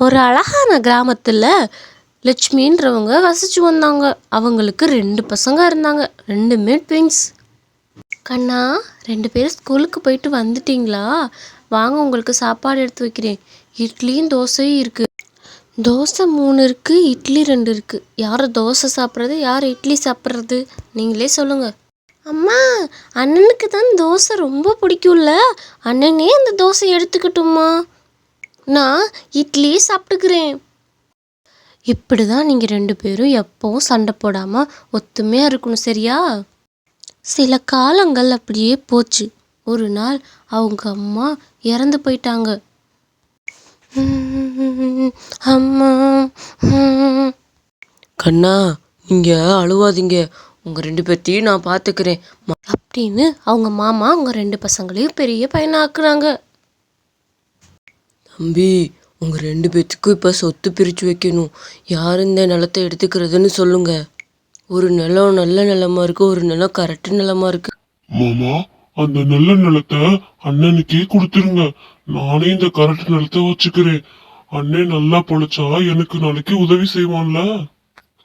ஒரு அழகான கிராமத்தில் லட்சுமின்றவங்க வசிச்சு வந்தாங்க. அவங்களுக்கு ரெண்டு பசங்க இருந்தாங்க. ரெண்டுமே ட்விங்ஸ் கண்ணா ரெண்டு பேரும் ஸ்கூலுக்கு போயிட்டு வந்துட்டீங்களா? வாங்க உங்களுக்கு சாப்பாடு எடுத்து வைக்கிறேன். இட்லியும் தோசையும் இருக்குது தோசை மூணு இருக்குது இட்லி ரெண்டு இருக்குது யார் தோசை சாப்பிட்றது யார் இட்லி சாப்பிட்றது? நீங்களே சொல்லுங்கள் அம்மா அண்ணனுக்கு தான் தோசை ரொம்ப பிடிக்கும்ல. அண்ணனே அந்த தோசை எடுத்துக்கட்டுமா நான் இட்லியே சாப்பிட்டுக்கிறேன். இப்படி தான் நீங்கள் ரெண்டு பேரும் எப்பவும் சண்டை போடாமல் ஒத்துமையாக இருக்கணும் சரியா? சில காலங்கள் அப்படியே போச்சு. ஒரு நாள் அவங்க அம்மா இறந்து போயிட்டாங்க. அம்மா. கண்ணா நீங்க அழுவாதீங்க. உங்க ரெண்டு பேர்த்தையும் நான் பாத்துக்கிறேன். ம- அப்படின்னு அவங்க மாமா அவங்க ரெண்டு பசங்களையும் பெரிய பையனாக்குறாங்க. தம்பி உங்க ரெண்டு பேர்த்துக்கும் இப்ப சொத்து பிரிச்சு வைக்கணும். யார் இந்த நிலத்தை எடுத்துக்கிறதுன்னு சொல்லுங்க. ஒரு நிலம் நல்ல நிலமா இருக்கு ஒரு நிலம் கரெக்ட் நிலமா இருக்கு. மாமா அந்த நல்ல நிலத்தை அண்ணனுக்கே கொடுத்துருங்க. நானே இந்த கரண்ட் நிலத்தை வச்சுக்கிறேன். அண்ணன் நல்லா பொழைச்சா எனக்கு நாளைக்கு உதவி செய்வான்ல.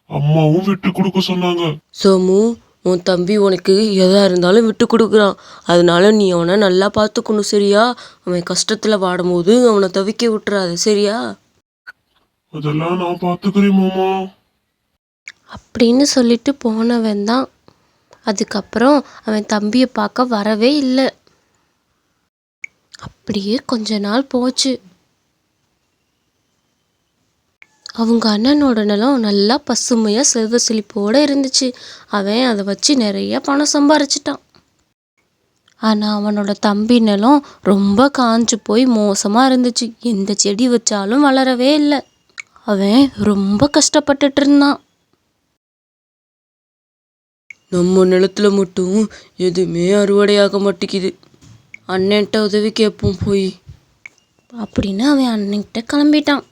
அம்மாவும் விட்டு கொடுக்க சொன்னாங்க. சோமு உன் தம்பி உனக்கு எதா இருந்தாலும் விட்டு கொடுக்குறான். அதனால நீ அவனை நல்லா பார்த்துக்கணும் சரியா? அவன் கஷ்டத்துல வாடும்போது அவனை தவிக்க விட்டுறாத சரியா? அதெல்லாம் நான் பாத்துக்கிறேன் மாமா. அப்படின்னு சொல்லிட்டு போனவன் தான். அதுக்கப்புறம் அவன் தம்பியை பார்க்க வரவே இல்லை. அப்படியே கொஞ்ச நாள் போச்சு. அவங்க அண்ணனோட நிலம் நல்லா பசுமையாக செல்வ செழிப்போட இருந்துச்சு. அவன் அதை வச்சு நிறைய பணம் சம்பாரிச்சிட்டான். ஆனால் அவனோட தம்பி நிலம் ரொம்ப காஞ்சு போய் மோசமாக இருந்துச்சு. எந்த செடி வச்சாலும் வளரவே இல்லை. அவன் ரொம்ப கஷ்டப்பட்டுட்டு இருந்தான். நம்ம நிலத்துல மட்டும் எதுவுமே அறுவடையாக மாட்டேங்குது அண்ணன்ட்ட உதவி கேட்போம் போய். அப்படின்னு அவன் அன்னைக்கிட்ட கிளம்பிட்டான்.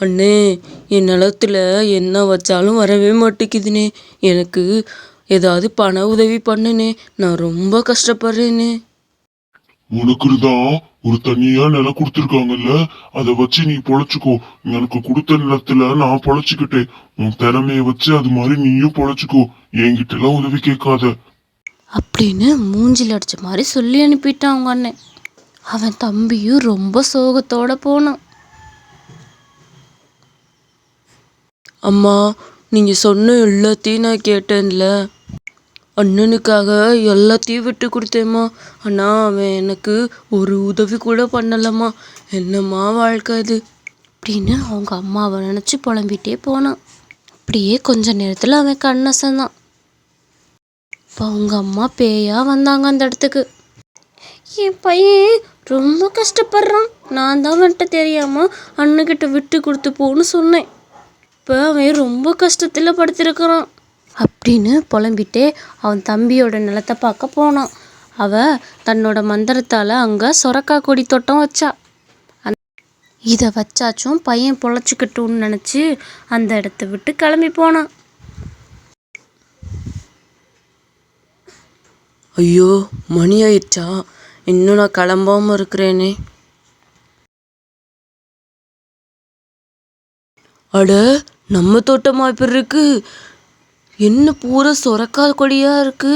அண்ணே என் நிலத்துல என்ன வச்சாலும் வரவே மாட்டேங்குதுண்ணே எனக்கு ஏதாவது பண உதவி பண்ணுனே. நான் ரொம்ப கஷ்டப்படுறேனே. உனக்கு தான் ஒரு தனியா நிலம் கொடுத்துருக்காங்கல்ல? அதை வச்சு நீ பொழைச்சுக்கோ. எனக்கு கொடுத்த நிலத்துல நான் பொழைச்சுக்கிட்டேன். உன் திறமைய வச்சு அது மாதிரி நீயும் பொழைச்சுக்கோ. என்கிட்ட எல்லாம் உதவி கேட்காத. அப்படின்னு மூஞ்சில் அடிச்ச மாதிரி சொல்லி அனுப்பிட்டான் அவங்க அண்ணன். அவன் தம்பியும் ரொம்ப சோகத்தோட போனான். அம்மா நீங்கள் சொன்ன எல்லாத்தையும் நான் கேட்டேன்ல. அண்ணனுக்காக எல்லாத்தையும் விட்டு கொடுத்தேம்மா. ஆனால் அவன் எனக்கு ஒரு உதவி கூட பண்ணலம்மா. என்னம்மா வாழ்க்கை இது அப்படின்னு அவங்க அம்மாவை நினச்சி புலம்பிட்டே போனான். அப்படியே கொஞ்ச நேரத்தில் அவன் கண்ணசந்தான் இப்போ அவங்க அம்மா பேயா வந்தாங்க அந்த இடத்துக்கு. என் பையன் ரொம்ப கஷ்டப்படுறான். நான் தான் வந்துட்டு தெரியாமல் அண்ணன்கிட்ட விட்டு கொடுத்து போன்னு சொன்னேன். இப்போ அவன் ரொம்ப கஷ்டத்தில் படுத்திருக்கிறான். அப்படின்னு புலம்பிட்டே அவன் தம்பியோட நிலத்தை பார்க்க போனான். அவ தன்னோட மந்திரத்தால் அங்கே சொரக்கா கொடி தோட்டம் வச்சா. அந் இதை வச்சாச்சும் பையன் பொழைச்சிக்கட்டும்னு நினச்சி அந்த இடத்த விட்டு கிளம்பி போனான். ஐயோ மணி ஆயிடுச்சா? இன்னும் நான் கிளம்பாம இருக்கிறேனே. அட நம்ம தோட்டமா இப்படி இருக்கு? என்ன பூரா சொரக்கா கொடியா இருக்கு?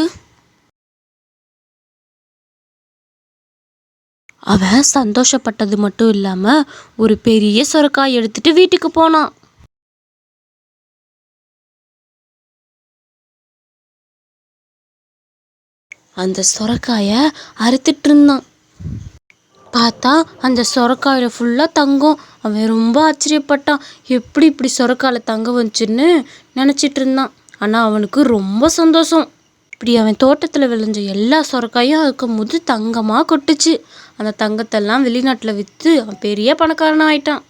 அவன் சந்தோஷப்பட்டது மட்டும் இல்லாம ஒரு பெரிய சொரக்காய் எடுத்துட்டு வீட்டுக்கு போனான். அந்த சொரக்காய அறுத்துட்டு இருந்தான். பார்த்தா அந்த சொரக்காயில் ஃபுல்லாக தங்கம். அவன் ரொம்ப ஆச்சரியப்பட்டான். எப்படி இப்படி சொரக்காயில் தங்க வந்துச்சுன்னு நினச்சிட்டு இருந்தான் ஆனால் அவனுக்கு ரொம்ப சந்தோஷம். இப்படி அவன் தோட்டத்தில் விளைஞ்ச எல்லா சொரக்காயும் இருக்கும் போது தங்கமாக கொட்டுச்சு. அந்த தங்கத்தெல்லாம் வெளிநாட்டில் விற்று அவன் பெரிய பணக்காரனாக ஆயிட்டான்